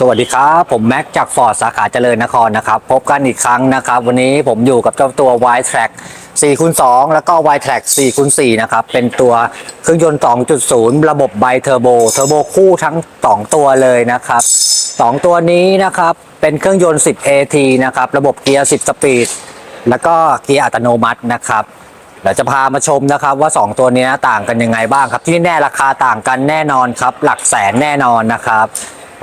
สวัสดีครับ ผมแม็กจากฟอร์ดสาขาเจริญนครนะครับ พบกันอีกครั้งนะครับ วันนี้ผมอยู่กับเจ้าตัว y t r a c k 4คูณ2แล้วก็ y t r a c k 4คูณ4นะครับ เป็นตัวเครื่องยนต์ 2.0 ระบบไบเทอร์โบ เทอร์โบคู่ทั้ง 2 ตัวเลยนะครับ 2 ตัวนี้นะครับ เป็นเครื่องยนต์ 10 AT นะครับ ระบบเกียร์ 10 สปีด แล้วก็เกียร์อัตโนมัตินะครับเดี๋ยวจะพามาชมนะครับว่า 2 ตัวนี้ต่างกันยังไงบ้างครับ ที่แน่ราคาต่างกันแน่นอนครับ หลักแสนแน่นอนนะครับ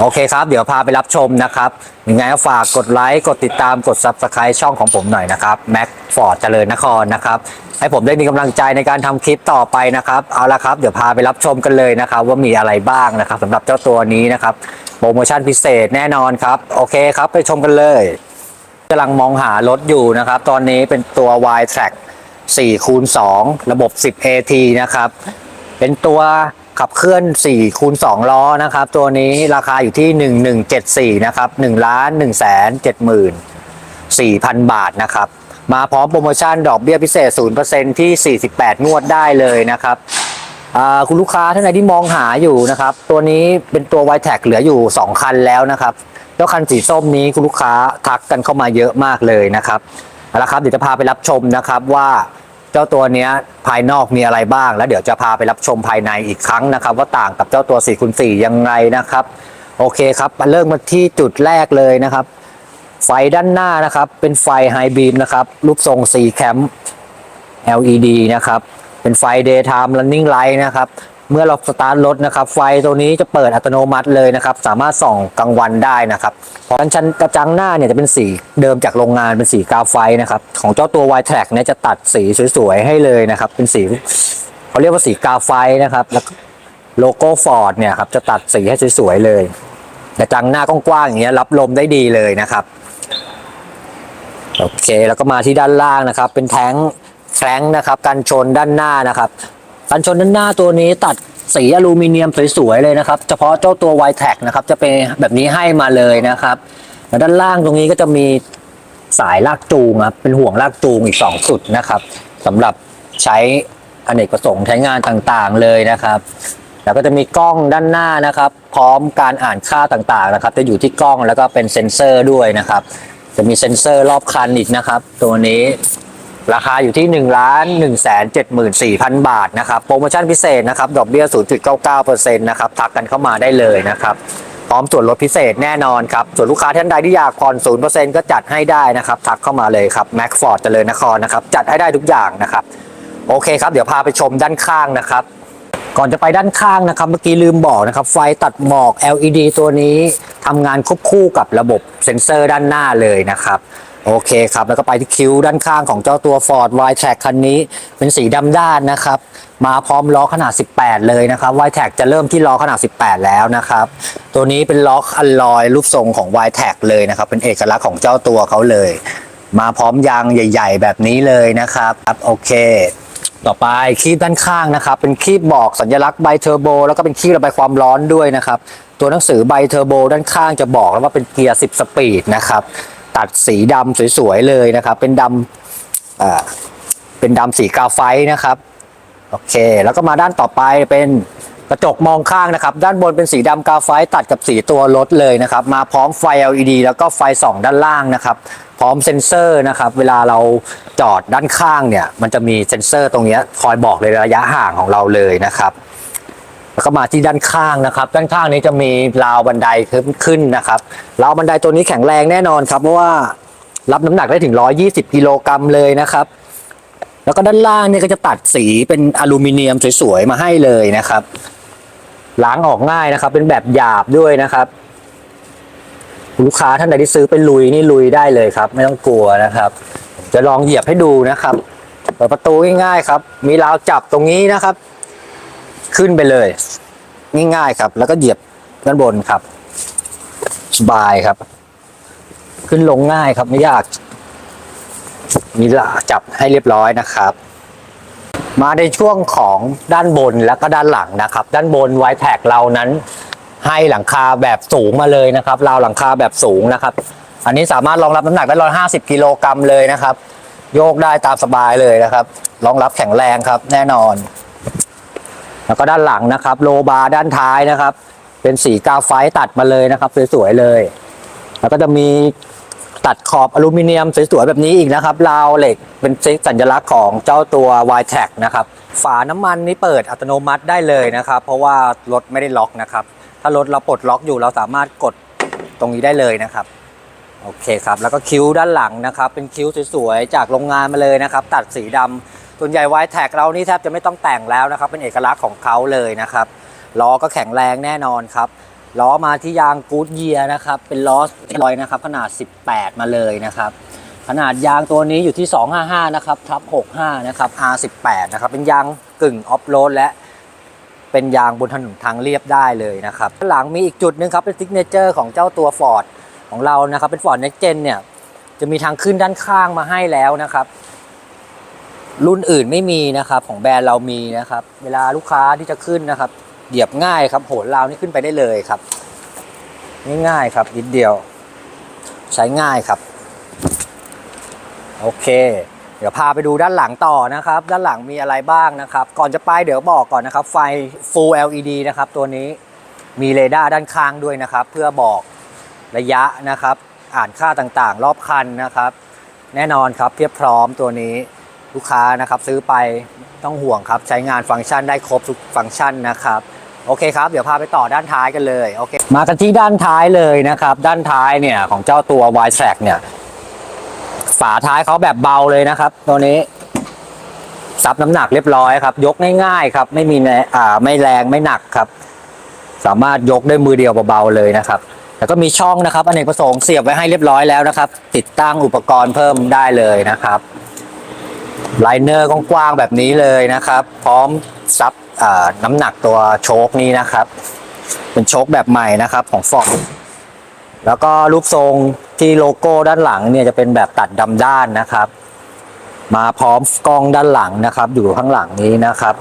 โอเคครับ เดี๋ยวพาไปรับชมนะครับยังไงก็ฝากกดไลค์กดติดตามกด Subscribe ช่องของผมหน่อยนะครับแม็กฟอร์ดเจริญนครนะครับ ให้ผมได้มีกำลังใจในการทำคลิปต่อไปนะครับ เอาละครับ เดี๋ยวพาไปรับชมกันเลยนะครับ ว่ามีอะไรบ้างนะครับสำหรับเจ้าตัวนี้นะครับ โปรโมชั่นพิเศษแน่นอนครับ โอเคครับไปชมกันเลยกำลังมองหารถอยู่นะครับ ตอนนี้เป็นตัว Y Track 4คูณ2ระบบ 10 AT นะครับ เป็นตัว ขับเคลื่อน4คูณ2ล้อนะครับ ตัวนี้ราคาอยู่ที่ 1174 นะครับ1ล้าน1แสน70,000 4,000 บาทนะครับ มาพร้อมโปรโมชั่นดอกเบี้ยพิเศษ 0%ที่ 48 งวดได้เลยนะครับอ่าคุณลูกค้าท่านใดที่มองหาอยู่นะครับ ตัวนี้เป็นตัว y t a g เหลืออยู่ 2 คันแล้วนะครับเจ้าคันสีส้มนี้คุณลูกค้าทักกันเข้ามาเยอะมากเลยนะครับเอาละครับเดี๋ยวจะพาไปรับชมนะครับว่า เจ้าตัวเนี้ยภายนอกมีอะไรบ้าง แล้วเดี๋ยวจะพาไปรับชมภายในอีกครั้งนะครับ ว่าต่างกับเจ้าตัว4คูณ4ยังไงนะครับ โอเคครับมาเริ่มมาที่จุดแรกเลยนะครับ ไฟด้านหน้านะครับ เป็นไฟไฮบีมนะครับ รูปทรง4แคมป์ LED นะครับ เป็นไฟ daytime running light นะครับ เมื่อเราสตาร์ทรถนะครับ ไฟตัวนี้จะเปิดอัตโนมัติเลยนะครับ สามารถส่องกลางวันได้นะครับเพราะฉะนั้นชั้นกระจังหน้าเนี่ยจะเป็นสีเดิมจากโรงงานเป็นสีกาไฟนะครับ ของเจ้าตัว Y Track เนี่ยจะตัดสีสวยๆให้เลยนะครับ เป็นสีเขาเรียกว่าสีกาไฟนะครับ แล้วโลโก้ฟอร์ดเนี่ยครับจะตัดสีให้สวยๆเลยกระจังหน้ากว้างๆอย่างเงี้ยรับลมได้ดีเลยนะครับโอเค แล้วก็มาที่ด้านล่างนะครับ เป็นแท้งแฟรงนะครับ กันชนด้านหน้านะครับ กันชนด้านหน้าตัวนี้ตัดสีอลูมิเนียมสวยๆเลยนะครับ เฉพาะเจ้าตัว y t a g นะครับ จะเป็นแบบนี้ให้มาเลยนะครับแล้วด้านล่างตรงนี้ก็จะมีสายลากจูงครับเป็นห่วงลากจูงอีก2จุดนะครับสำหรับใช้อเนกประสงค์ใช้งานต่างๆเลยนะครับ แล้วก็จะมีกล้องด้านหน้านะครับ พร้อมการอ่านค่าต่างๆนะครับ จะอยู่ที่กล้องแล้วก็เป็นเซ็นเซอร์ด้วยนะครับ จะมีเซ็นเซอร์รอบคันอีกนะครับ ตัวนี้ ราคาอยู่ที่1นึ่งล้านหนึ่งแสนเจ็ดหมื่นสี่พันบาทนะครับโปรโมชั่นพิเศษนะครับดอกเบี้ย 0.99%นะครับทักกันเข้ามาได้เลยนะครับพร้อมส่วนลดพิเศษแน่นอนครับ ส่วนลูกค้าท่านใดที่อยากผ่อน 0%ก็จัดให้ได้นะครับ ทักเข้ามาเลยครับแม็กฟอร์ดเจริญนครนะครับ จัดให้ได้ทุกอย่างนะครับ โอเคครับ เดี๋ยวพาไปชมด้านข้างนะครับ ก่อนจะไปด้านข้างนะครับ เมื่อกี้ลืมบอกนะครับ ไฟตัดหมอก LED ตัวนี้ทำงานควบคู่กับระบบเซ็นเซอร์ด้านหน้าเลยนะครับ โอเคครับ แล้วก็ไปที่คิ้วด้านข้างของเจ้าตัว Ford y t r a c k คันนี้เป็นสีดำด้านนะครับ มาพร้อมล้อขนาด 18 เลยนะครับ y t r a c k จะเริ่มที่ล้อขนาด 18 แล้วนะครับ ตัวนี้เป็นล้ออัลลอยรูปทรงของ y t r a c k เลยนะครับ เป็นเอกลักษณ์ของเจ้าตัวเขาเลย มาพร้อมยางใหญ่ ๆ แบบนี้เลยนะครับครับโอเค ต่อไปคีบด้านข้างนะครับ เป็นคีบบอกสัญลักษณ์ไบเทอร์โบแล้วก็เป็นคีบระบายความร้อนด้วยนะครับ ตัวหนังสือไบเทอร์โบด้านข้างจะบอกแล้วว่าเป็นเกียร์ 10 สปีดนะครับ ตัดสีดำสวยๆเลยนะครับ เป็นดำเป็นดำสีกาไฟนะครับโอเค แล้วก็มาด้านต่อไปเป็น กระจกมองข้างนะครับ ด้านบนเป็นสีดำกาไฟตัดกับสีตัวรถเลยนะครับ มาพร้อมไฟ LED แล้วก็ไฟส่องด้านล่างนะครับ พร้อมเซ็นเซอร์นะครับ เวลาเราจอดด้านข้างเนี่ย มันจะมีเซ็นเซอร์ตรงนี้คอยบอกเลยระยะห่างของเราเลยนะครับแล้วก็มาที่ด้านข้างนะครับ ด้านข้างนี้จะมีราวบันไดขึ้นนะครับราวบันไดตัวนี้แข็งแรงแน่นอนครับเพราะว่ารับน้ำหนักได้ถึง 120 กิโลกรัมเลยนะครับ แล้วก็ด้านล่างเนี่ยก็จะตัดสีเป็นอลูมิเนียมสวยๆมาให้เลยนะครับ ล้างออกง่ายนะครับ เป็นแบบหยาบด้วยนะครับ ลูกค้าท่านใดที่ซื้อเป็นลุยนี่ลุยได้เลยครับ ไม่ต้องกลัวนะครับ จะลองเหยียบให้ดูนะครับเปิดประตูง่ายๆครับ มีราวจับตรงนี้นะครับ ขึ้นไปเลย ง่ายๆครับ แล้วก็เหยียบด้านบนครับสบายครับ ขึ้นลงง่ายครับไม่ยาก มีหลาจับให้เรียบร้อยนะครับ มาในช่วงของด้านบนแล้วก็ด้านหลังนะครับ ด้านบนไวแท็กเรานั้น ให้หลังคาแบบสูงมาเลยนะครับราวหลังคาแบบสูงนะครับ อันนี้สามารถรองรับน้ำหนักได้ร้อยห้าสิบกิโลกรัมเลยนะครับ โยกได้ตามสบายเลยนะครับ รองรับแข็งแรงครับแน่นอน แล้วก็ด้านหลังนะครับ โลบาร์ด้านท้ายนะครับ เป็นสีกาไฟตัดมาเลยนะครับสวยๆเลย แล้วก็จะมี ตัดขอบอลูมิเนียมสวยๆแบบนี้อีกนะครับราวเหล็กเป็นสัญลักษณ์ของเจ้าตัว y t a c นะครับฝาน้ำมันนี้เปิดอัตโนมัติได้เลยนะครับ เพราะว่ารถไม่ได้ล็อกนะครับ ถ้ารถเราปลดล็อกอยู่เราสามารถกดตรงนี้ได้เลยนะครับโอเคครับแล้วก็คิ้วด้านหลังนะครับ เป็นคิ้วสวยๆจากโรงงานมาเลยนะครับ ตัดสีดำส่วนใหญ่ y t a c เรานี่แทบจะไม่ต้องแต่งแล้วนะครับ เป็นเอกลักษณ์ของเขาเลยนะครับล้อก็แข็งแรงแน่นอนครับ ล้อมาที่ยางกูดเยียนะครับ เป็นล้อลอยนะครับ ขนาด 18 มาเลยนะครับ ขนาดยางตัวนี้อยู่ที่ 255 นะครับทับ 65 นะครับ R18 นะครับ เป็นยางกึ่งออฟโรดและเป็นยางบนถนนทางเรียบได้เลยนะครับหลังมีอีกจุดหนึงครับ เป็นซิกเนเจอร์ของเจ้าตัว Ford ของเรานะครับ เป็น Ford Next Gen เนี่ย จะมีทางขึ้นด้านข้างมาให้แล้วนะครับ รุ่นอื่นไม่มีนะครับ ของแบรนด์เรามีนะครับ เวลาลูกค้าที่จะขึ้นนะครับ เหยียบง่ายครับโหนราวนี่ขึ้นไปได้เลยครับง่ายๆครับนิดเดียว ใช้ง่ายครับ โอเค เดี๋ยวพาไปดูด้านหลังต่อนะครับ ด้านหลังมีอะไรบ้างนะครับ ก่อนจะไปเดี๋ยวบอกก่อนนะครับ ไฟ Full LED นะครับ ตัวนี้มีเรดาร์ด้านข้างด้วยนะครับ เพื่อบอกระยะนะครับ อ่านค่าต่างๆ รอบคันนะครับ แน่นอนครับเพียบพร้อมตัวนี้ลูกค้านะครับ ซื้อไปต้องห่วงครับ ใช้งานฟังก์ชันได้ครบทุกฟังก์ชันนะครับ โอเคครับ เดี๋ยวพาไปต่อด้านท้ายกันเลยโอเคมากันที่ด้านท้ายเลยนะครับ ด้านท้ายเนี่ยของเจ้าตัว y t r a c เนี่ย ฝาท้ายเขาแบบเบาเลยนะครับตัวนี้ซับน้ำหนักเรียบร้อยครับ ยกง่ายๆครับ ไม่มีแอ่าไม่แรงไม่หนักครับ สามารถยกด้วยมือเดียวเบาๆเลยนะครับแล้วก็มีช่องนะครับอเนกประสงค์เสียบไว้ให้เรียบร้อยแล้วนะครับ ติดตั้งอุปกรณ์เพิ่มได้เลยนะครับไลเนอร์กว้างๆแบบนี้เลยนะครับ พร้อมซับน้ำหนักตัวโชคนี้นะครับ เป็นโชคแบบใหม่นะครับของฟอร์ดแล้วก็รูปทรงที่โลโก้ด้านหลังเนี่ยจะเป็นแบบตัดดำด้านนะครับ มาพร้อมกล้องด้านหลังนะครับ อยู่ข้างหลังนี้นะครับ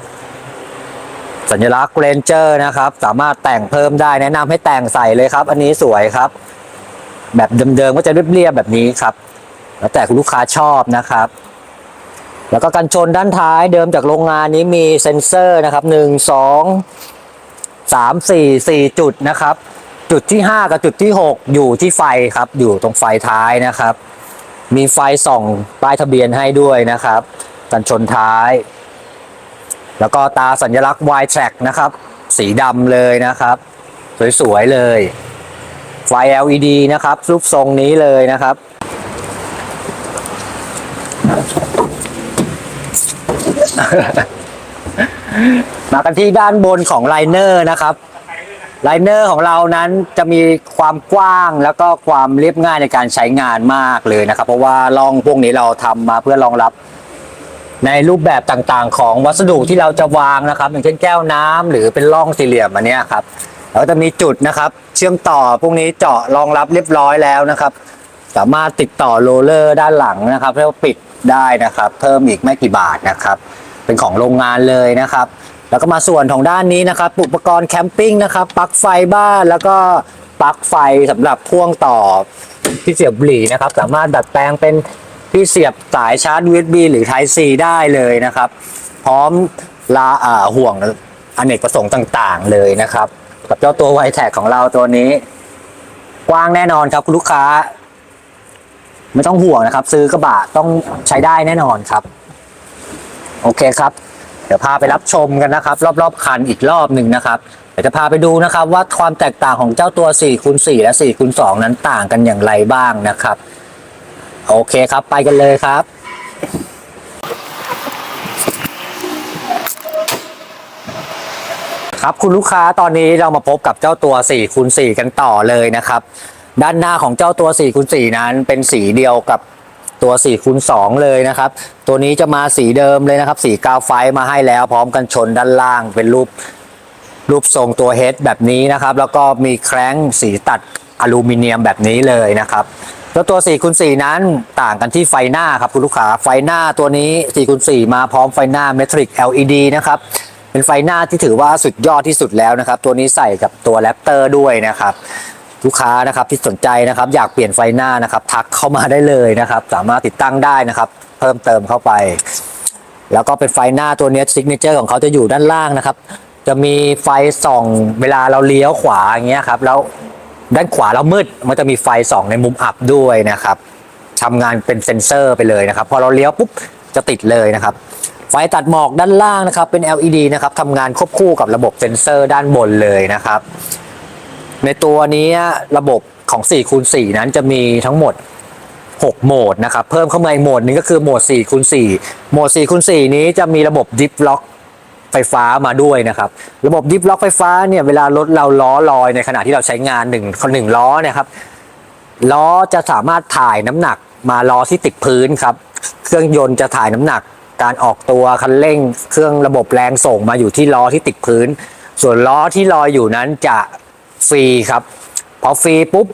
สัญลักษณ์เรนเจอร์นะครับ สามารถแต่งเพิ่มได้แนะนำให้แต่งใส่เลยครับ อันนี้สวยครับ แบบเดิมๆก็จะเรียบๆแบบนี้ครับ แล้วแต่คุณลูกค้าชอบนะครับ แล้วก็กันชนด้านท้ายเดิมจากโรงงานนี้มีเซ็นเซอร์นะครับหนึ่งสองสามสี่สี่จุดนะครับ จุดที่ 5 กับจุดที่ 6 อยู่ที่ไฟครับ อยู่ตรงไฟท้ายนะครับ มีไฟส่องป้ายทะเบียนให้ด้วยนะครับ กันชนท้าย แล้วก็ตาสัญลักษณ์ Y track นะครับ สีดำเลยนะครับ สวยๆเลย ไฟ LED นะครับรูปทรงนี้เลยนะครับ มากันที่ด้านบนของไลเนอร์นะครับไลเนอร์ของเรานั้นจะมีความกว้างแล้วก็ความเรียบง่ายในการใช้งานมากเลยนะครับ เพราะว่าล่องพวกนี้เราทำมาเพื่อรองรับ ในรูปแบบต่างๆ ของวัสดุที่เราจะวางนะครับ อย่างเช่นแก้วน้ำหรือเป็นร่องสี่เหลี่ยมอันนี้ครับแล้วจะมีจุดนะครับ เชื่อมต่อพวกนี้เจาะรองรับเรียบร้อยแล้วนะครับ สามารถติดต่อโรลเลอร์ด้านหลังนะครับเพื่อปิดได้นะครับ เพิ่มอีกไม่กี่บาทนะครับ เป็นของโรงงานเลยนะครับ แล้วก็มาส่วนของด้านนี้นะครับอุปกรณ์แคมปิ้งนะครับปลั๊กไฟบ้านแล้วก็ปลั๊กไฟสำหรับพ่วงต่อที่เสียบบุหรี่นะครับ สามารถดัดแปลงเป็นที่เสียบสายชาร์จ USB หรือ Type C ได้เลยนะครับ พร้อมลาอ่าห่วงอเนกประสงค์ต่างๆ เลยนะครับ กับเจ้าตัวไวแท็กของเราตัวนี้ กว้างแน่นอนครับคุณลูกค้า ไม่ต้องห่วงนะครับ ซื้อกระบะต้องใช้ได้แน่นอนครับ โอเคครับ เดี๋ยวพาไปรับชมกันนะครับ รอบๆคันอีกรอบหนึ่งนะครับเดี๋ยวจะพาไปดูนะครับว่าความแตกต่างของเจ้าตัว4คูณ4และ4คูณ2นั้นต่างกันอย่างไรบ้างนะครับ โอเคครับไปกันเลยครับครับคุณลูกค้าตอนนี้เรามาพบกับเจ้าตัว4คูณ4กันต่อเลยนะครับ ด้านหน้าของเจ้าตัว4คูณ4นั้นเป็นสีเดียวกับ ตัว4คูณ2เลยนะครับ ตัวนี้จะมาสีเดิมเลยนะครับ สีกาวไฟมาให้แล้ว พร้อมกันชนด้านล่างเป็นรูปรูปทรงตัวเฮดแบบนี้นะครับ แล้วก็มีแคร้งสีตัดอลูมิเนียมแบบนี้เลยนะครับแล้วตัว4คูณ4นั้นต่างกันที่ไฟหน้าครับคุณลูกค้าไฟหน้าตัวนี้4คูณ4มาพร้อมไฟหน้าเมทริก LED นะครับเป็นไฟหน้าที่ถือว่าสุดยอดที่สุดแล้วนะครับ ตัวนี้ใส่กับตัวแรปเตอร์ด้วยนะครับ ลูกค้านะครับที่สนใจนะครับ อยากเปลี่ยนไฟหน้านะครับ ทักเข้ามาได้เลยนะครับ สามารถติดตั้งได้นะครับ เพิ่มเติมเข้าไป แล้วก็เป็นไฟหน้าตัวนี้ซิกเนเจอร์ของเขาจะอยู่ด้านล่างนะครับ จะมีไฟส่องเวลาเราเลี้ยวขวาอย่างเงี้ยครับแล้วด้านขวาเรามืดมันจะมีไฟส่องในมุมอับด้วยนะครับทำงานเป็นเซ็นเซอร์ไปเลยนะครับ พอเราเลี้ยวปุ๊บจะติดเลยนะครับ ไฟตัดหมอกด้านล่างนะครับ เป็น LED นะครับทำงานควบคู่กับระบบเซ็นเซอร์ด้านบนเลยนะครับ ในตัวนี้ระบบของ4คูณ4นั้นจะมีทั้งหมด 6 โหมดนะครับ เพิ่มเข้ามาอีกโหมดหนึงก็คือโหมด4คูณ4โหมด4คูณ4นี้จะมีระบบดิฟล็อกไฟฟ้ามาด้วยนะครับ ระบบดิฟล็อกไฟฟ้าเนี่ยเวลารถเราล้อลอยในขณะที่เราใช้งาน1นึ่งหนึ่งล้อนะครับล้อจะสามารถถ่ายน้ำหนักมาล้อที่ติดพื้นครับ เครื่องยนต์จะถ่ายน้ำหนัก การออกตัวคันเร่ง เครื่องระบบแรงส่งมาอยู่ที่ล้อที่ติดพื้น ส่วนล้อที่ลอยอยู่นั้นจะ ฟรีครับ พอฟรีปุ๊บ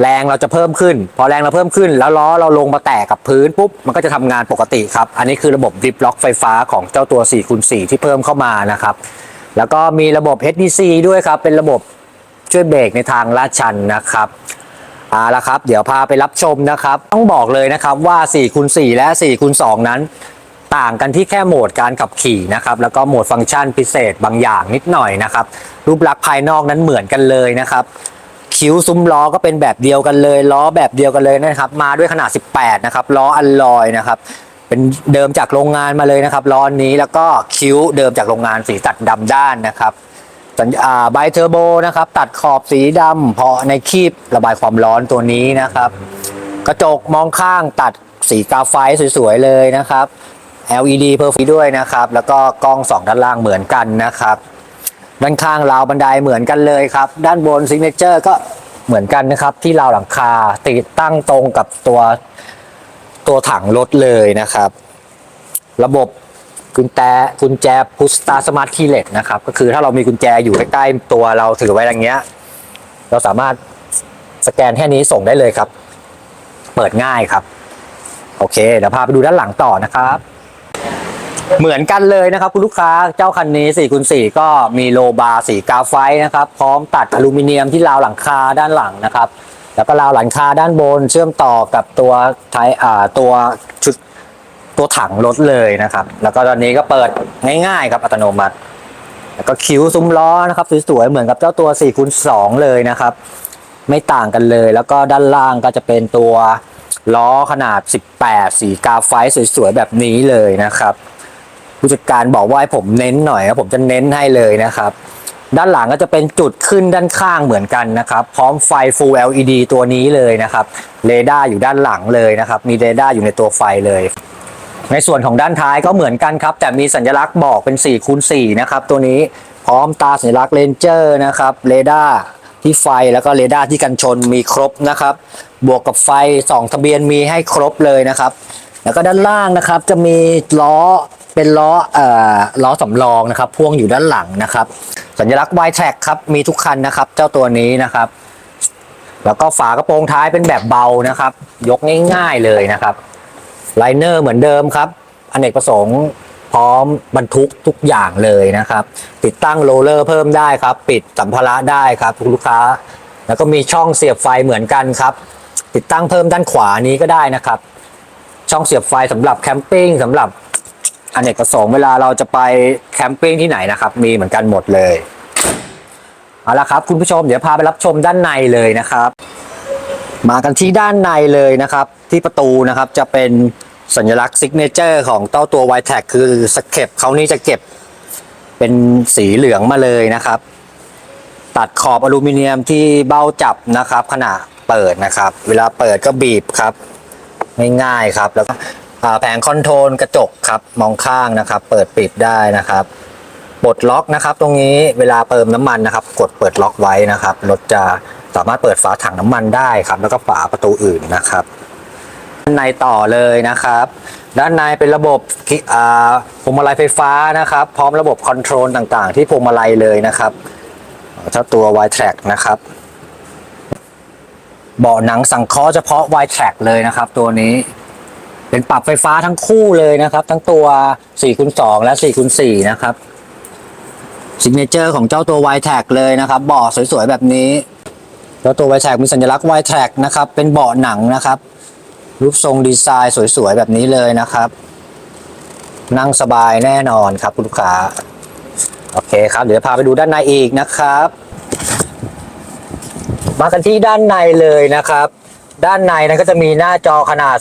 แรงเราจะเพิ่มขึ้น พอแรงเราเพิ่มขึ้น แล้วล้อเราลงมาแตะกับพื้นปุ๊บมันก็จะทำงานปกติครับ อันนี้คือระบบดิฟล็อกไฟฟ้าของเจ้าตัว4คูณ4ที่เพิ่มเข้ามานะครับ แล้วก็มีระบบ HDC ด้วยครับ เป็นระบบช่วยเบรกในทางลาดชันนะครับเอาละครับ เดี๋ยวพาไปรับชมนะครับ ต้องบอกเลยนะครับว่า4คูณ4และ4คูณ2นั้น ต่างกันที่แค่โหมดการขับขี่นะครับแล้วก็โหมดฟังก์ชันพิเศษบางอย่างนิดหน่อยนะครับรูปลักษณ์ภายนอกนั้นเหมือนกันเลยนะครับคิ้วซุ้มล้อก็เป็นแบบเดียวกันเลยล้อแบบเดียวกันเลยนะครับมาด้วยขนาด 18 นะครับล้ออัลลอยนะครับเป็นเดิมจากโรงงานมาเลยนะครับล้อนี้แล้วก็คิ้วเดิมจากโรงงานสีตัดดำด้านนะครับสัญญาไบเทอร์โบนะครับตัดขอบสีดำเพาะในคีบระบายความร้อนตัวนี้นะครับ กระจกมองข้างตัดสีกาไฟสวยๆเลยนะครับ LED เพอร์ฟีด้วยนะครับ แล้วก็กล้องสองด้านล่างเหมือนกันนะครับ ด้านข้างราวบันไดเหมือนกันเลยครับ ด้านบนซิกเนเจอร์ก็เหมือนกันนะครับ ที่ราวหลังคาติดตั้งตรงกับตัวตัวถังรถเลยนะครับ ระบบกุญแจกุญแจพุสตาสมาร์ทคีเลตนะครับ ก็คือถ้าเรามีกุญแจอยู่ใกล้ๆตัวเราถือไว้อย่างเงี้ย เราสามารถสแกนแค่นี้ส่งได้เลยครับ เปิดง่ายครับ โอเคเดี๋ยวพาไปดูด้านหลังต่อนะครับ เหมือนกันเลยนะครับคุณลูกค้าเจ้าคันนี้4คูณ4ก็มีโลบาร์สีกาไฟนะครับ พร้อมตัดอลูมิเนียมที่ราวหลังคาด้านหลังนะครับ แล้วก็ราวหลังคาด้านบนเชื่อมต่อกับตัวไทยอ่าตัวชุดตัวถังรถเลยนะครับ แล้วก็ตอนนี้ก็เปิดง่ายๆครับอัตโนมัติ แล้วก็คิ้วซุ้มล้อนะครับสวยๆเหมือนกับเจ้าตัว4คูณ2เลยนะครับ ไม่ต่างกันเลย แล้วก็ด้านล่างก็จะเป็นตัวล้อขนาด 18 สีกาไฟสวยๆแบบนี้เลยนะครับ ผู้จัดการบอกว่าให้ผมเน้นหน่อยนะผมจะเน้นให้เลยนะครับ ด้านหลังก็จะเป็นจุดขึ้นด้านข้างเหมือนกันนะครับ พร้อมไฟ Full LED ตัวนี้เลยนะครับเรดาร์อยู่ด้านหลังเลยนะครับ มีเรดาร์อยู่ในตัวไฟเลยในส่วนของด้านท้ายก็เหมือนกันครับ แต่มีสัญลักษณ์บอกเป็น4คูณ4นะครับ ตัวนี้พร้อมตาสัญลักษณ์เลนเจอร์นะครับเรดาร์ที่ไฟแล้วก็เรดาร์ที่กันชนมีครบนะครับ บวกกับไฟส่องทะเบียนมีให้ครบเลยนะครับ แล้วก็ด้านล่างนะครับจะมีล้อ เป็นล้อเอ่อล้อสำรองนะครับ พ่วงอยู่ด้านหลังนะครับ สัญลักษณ์ y t r a c ครับมีทุกคันนะครับ เจ้าตัวนี้นะครับ แล้วก็ฝากระโปรงท้ายเป็นแบบเบานะครับ ยกง่ายๆเลยนะครับไลเนอร์เหมือนเดิมครับอเนกประสงค์พร้อมบรรทุกทุกอย่างเลยนะครับ ติดตั้งโรลเลอร์เพิ่มได้ครับ ปิดสัมภาระได้ครับคุณลูกค้า แล้วก็มีช่องเสียบไฟเหมือนกันครับ ติดตั้งเพิ่มด้านขวานี้ก็ได้นะครับ ช่องเสียบไฟสำหรับแคมปิ้งสำหรับ อเนกประสงค์เวลาเราจะไปแคมปิ้งที่ไหนนะครับ มีเหมือนกันหมดเลยเอาละครับ คุณผู้ชมเดี๋ยวพาไปรับชมด้านในเลยนะครับ มากันที่ด้านในเลยนะครับ ที่ประตูนะครับจะเป็นสัญลักษณ์ซิกเนเจอร์ของเต้าตัว y t a g คือสเก็บเขานี่จะเก็บเป็นสีเหลืองมาเลยนะครับ ตัดขอบอลูมิเนียมที่เบ้าจับนะครับ ขณะเปิดนะครับ เวลาเปิดก็บีบครับ ง่ายๆครับแล้วก็ แผงคอนโทรลกระจกครับมองข้างนะครับ เปิดปิดได้นะครับปลดล็อกนะครับ ตรงนี้เวลาเติมน้ำมันนะครับ กดเปิดล็อกไว้นะครับรถจะสามารถเปิดฝาถังน้ำมันได้ครับ แล้วก็ฝาประตูอื่นนะครับด้านในต่อเลยนะครับ ด้านในเป็นระบบกิอ่าพวงมาลัยไฟฟ้านะครับ พร้อมระบบคอนโทรลต่างๆ ที่พวงมาลัยเลยนะครับเจ้าตัว y t r a c นะครับเบาะหนังสังเคราะห์เฉพาะ y t r a c เลยนะครับ ตัวนี้ เป็นปรับไฟฟ้าทั้งคู่เลยนะครับ ทั้งตัว4คูณ2และ4คูณ4นะครับซิกเนเจอร์ของเจ้าตัว y t r a c เลยนะครับเบาะสวยๆแบบนี้เจ้าตัว y t r a c มีสัญลักษณ์ y t r a c นะครับ เป็นเบาะหนังนะครับ รูปทรงดีไซน์สวยๆแบบนี้เลยนะครับ นั่งสบายแน่นอนครับคุณลูกค้าโอเคครับ เดี๋ยวพาไปดูด้านในอีกนะครับ มากันที่ด้านในเลยนะครับ ด้านในนั้นก็จะมีหน้าจอขนาด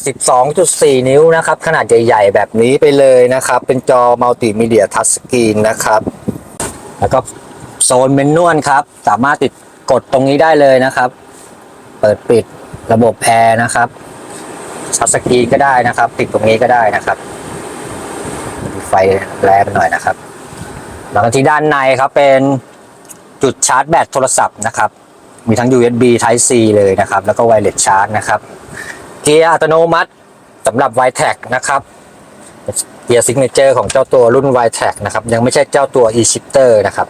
12.4 นิ้วนะครับ ขนาดใหญ่ ๆ แบบนี้ไปเลยนะครับ เป็นจอมัลติมีเดียทัชสกรีนนะครับ แล้วก็โซนเมนนวลครับ สามารถติดกดตรงนี้ได้เลยนะครับ เปิดปิดระบบแอร์นะครับทัชสกรีนก็ได้นะครับ ติดตรงนี้ก็ได้นะครับ ไฟแรงหน่อยนะครับ แล้วก็ที่ด้านในครับเป็นจุดชาร์จแบตโทรศัพท์นะครับ มีทั้ง USB Type C เลยนะครับ แล้วก็ Wireless Charge นะครับ เกียร์อัตโนมัติสำหรับ w i t e c นะครับ เกียร์ซิกเนเจอร์ของเจ้าตัวรุ่น w i t e c นะครับ ยังไม่ใช่เจ้าตัว e-shifter นะครับ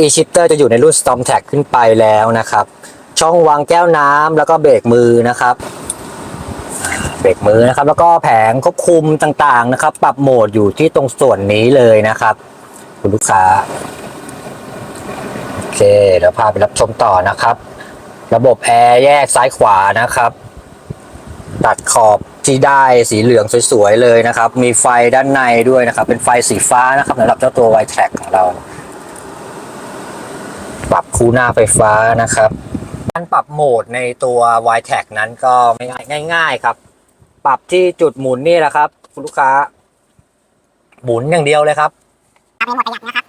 e-shifter จะอยู่ในรุ่น Storm t a g ขึ้นไปแล้วนะครับ ช่องวางแก้วน้ำแล้วก็เบรกมือนะครับเบรกมือนะครับ แล้วก็แผงควบคุมต่างๆนะครับ ปรับโหมดอยู่ที่ตรงส่วนนี้เลยนะครับ คุณลูกค้า เคเดี๋ยวพาไปรับชมต่อนะครับ ระบบแอร์แยกซ้ายขวานะครับ ตัดขอบที่ได้สีเหลืองสวยๆเลยนะครับ มีไฟด้านในด้วยนะครับ เป็นไฟสีฟ้านะครับสำหรับเจ้าตัว y t r a c ของเรา ปรับคู่หน้าไฟฟ้านะครับการปรับโหมดในตัว y t a g นั้นก็ไม่ง่ายง่ายๆครับ ปรับที่จุดหมุนนี่แหละครับ คุณลูกค้า หมุนอย่างเดียวเลยครับปรับในโหมดประหยัดนะครับ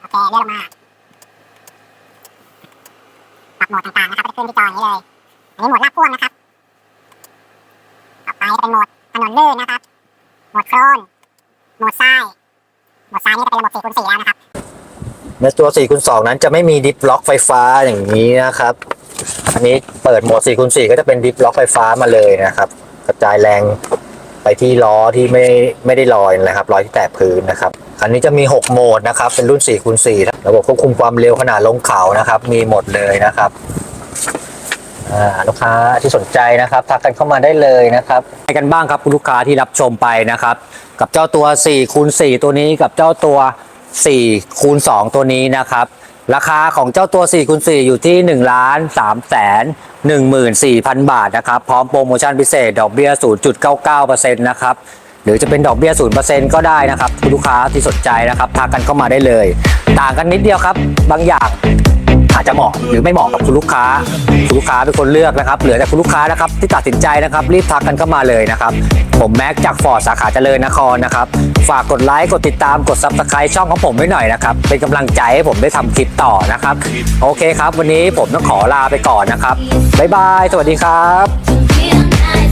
โอเคเลื่อนลงมา ปรับโหมดต่างๆนะครับก็จะขึ้นที่จออย่างนี้เลย อันนี้โหมดลากพ่วงนะครับ ต่อไปจะเป็นโหมดถนนลื่นนะครับ โหมดโครนโหมดทราย โหมดทรายนี่จะเป็นระบบ4คูณ4แล้วนะครับ ในตัว4คูณ2นั้นจะไม่มีดิฟล็อกไฟฟ้าอย่างนี้นะครับ อันนี้เปิดโหมด4คูณ4ก็จะเป็นดิฟล็อกไฟฟ้ามาเลยนะครับ กระจายแรงไปที่ล้อที่ไม่ไม่ได้ลอยนะครับล้อที่แตะพื้นนะครับ คันนี้จะมี 6 โหมดนะครับ เป็นรุ่น4คูณ4ระบบควบคุมความเร็วขนาดลงเขานะครับ มีหมดเลยนะครับอ่าลูกค้าที่สนใจนะครับทักกันเข้ามาได้เลยนะครับไปกันบ้างครับคุณลูกค้าที่รับชมไปนะครับ กับเจ้าตัว4คูณ4ตัวนี้กับเจ้าตัว4คูณ2ตัวนี้นะครับ ราคาของเจ้าตัว4คูณ4อยู่ที่1ล้าน3แสน14,000 บาทนะครับ พร้อมโปรโมชั่นพิเศษ ดอกเบี้ย 0.99%นะครับ หรือจะเป็นดอกเบี้ย0%ก็ได้นะครับคุณลูกค้าที่สนใจนะครับทักกันเข้ามาได้เลย ต่างกันนิดเดียวครับ บางอย่างอาจจะเหมาะหรือไม่เหมาะกับคุณลูกค้า คุณลูกค้าเป็นคนเลือกนะครับ เหลือแต่คุณลูกค้านะครับที่ตัดสินใจนะครับ รีบทักกันเข้ามาเลยนะครับ ผมแม็กจากฟอร์ดสาขาเจริญนครนะครับ ฝากกดไลค์ กดติดตาม กด subscribe ช่องของผมไว้หน่อยนะครับ เป็นกำลังใจให้ผมได้ทำคลิปต่อนะครับ โอเคครับ วันนี้ผมต้องขอลาไปก่อนนะครับ บ๊ายบาย สวัสดีครับ